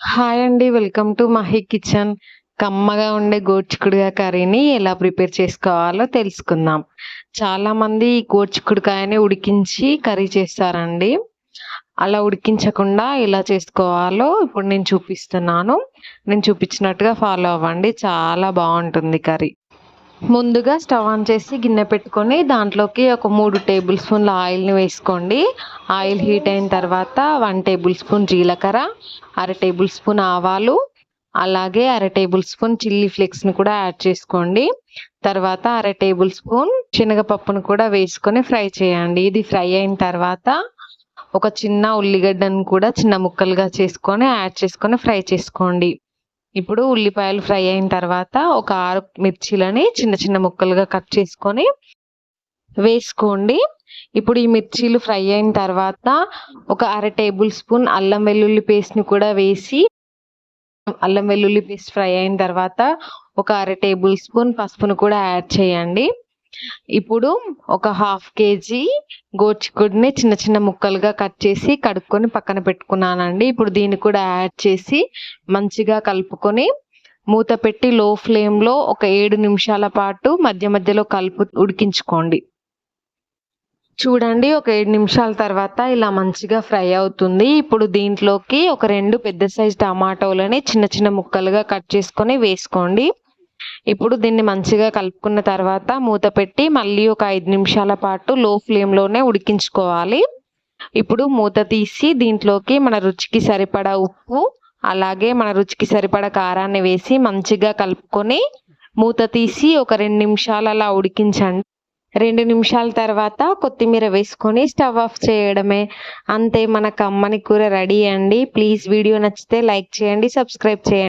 Hi అండి welcome to Mahi kitchen. కమ్మగా ఉండే గోర్చుకుడుగా కర్రీని ఎలా ప్రిపేర్ చేసుకోవాలో తెలుసుకుందాం. చాలా మంది ఈ గోడ్చిక్కుడుకాయని ఉడికించి కర్రీ చేస్తారండి. అలా ఉడికించకుండా ఎలా చేసుకోవాలో ఇప్పుడు నేను చూపిస్తున్నాను. నేను చూపించినట్టుగా ఫాలో అవ్వండి చాలా బాగుంటుంది కర్రీ. ముందుగా స్టవ్ ఆన్ చేసి గిన్నె పెట్టుకొని దాంట్లోకి ఒక మూడు టేబుల్ స్పూన్ల ఆయిల్ని వేసుకోండి. ఆయిల్ హీట్ అయిన తర్వాత వన్ టేబుల్ స్పూన్ జీలకర్ర అర టేబుల్ స్పూన్ ఆవాలు అలాగే అర టేబుల్ స్పూన్ చిల్లీ ఫ్లేక్స్ని కూడా యాడ్ చేసుకోండి. తర్వాత అర టేబుల్ స్పూన్ శనగపప్పును కూడా వేసుకొని ఫ్రై చేయండి. ఇది ఫ్రై అయిన తర్వాత ఒక చిన్న ఉల్లిగడ్డను కూడా చిన్న ముక్కలుగా చేసుకొని యాడ్ చేసుకొని ఫ్రై చేసుకోండి. ఇప్పుడు ఉల్లిపాయలు ఫ్రై అయిన తర్వాత ఒక ఆరు మిర్చీలని చిన్న చిన్న ముక్కలుగా కట్ చేసుకొని వేసుకోండి. ఇప్పుడు ఈ మిర్చీలు ఫ్రై అయిన తర్వాత ఒక అర టేబుల్ స్పూన్ అల్లం వెల్లుల్లి పేస్ట్ని కూడా వేసి అల్లం వెల్లుల్లి పేస్ట్ ఫ్రై అయిన తర్వాత ఒక అర టేబుల్ స్పూన్ పసుపును కూడా యాడ్ చేయండి. ఇప్పుడు ఒక హాఫ్ కేజీ గోచిక్కుడిని చిన్న చిన్న ముక్కలుగా కట్ చేసి కడుక్కొని పక్కన పెట్టుకున్నానండి. ఇప్పుడు దీన్ని కూడా యాడ్ చేసి మంచిగా కలుపుకొని మూత పెట్టి లో ఫ్లేమ్లో ఒక ఏడు నిమిషాల పాటు మధ్య మధ్యలో కలుపు ఉడికించుకోండి. చూడండి ఒక ఏడు నిమిషాల తర్వాత ఇలా మంచిగా ఫ్రై అవుతుంది. ఇప్పుడు దీంట్లోకి ఒక రెండు పెద్ద సైజ్ టమాటోలని చిన్న చిన్న ముక్కలుగా కట్ చేసుకొని వేసుకోండి. ఇప్పుడు దీన్ని మంచిగా కలుపుకున్న తర్వాత మూత పెట్టి మళ్ళీ ఒక ఐదు నిమిషాల పాటు లో ఫ్లేమ్లోనే ఉడికించుకోవాలి. ఇప్పుడు మూత తీసి దీంట్లోకి మన రుచికి సరిపడా ఉప్పు అలాగే మన రుచికి సరిపడా కారాన్ని వేసి మంచిగా కలుపుకొని మూత తీసి ఒక రెండు నిమిషాలు అలా ఉడికించండి. రెండు నిమిషాల తర్వాత కొత్తిమీర వేసుకొని స్టవ్ ఆఫ్ చేయడమే. అంతే మన కమ్మని కూర రెడీ అండి. ప్లీజ్ వీడియో నచ్చితే లైక్ చేయండి సబ్స్క్రైబ్ చేయండి.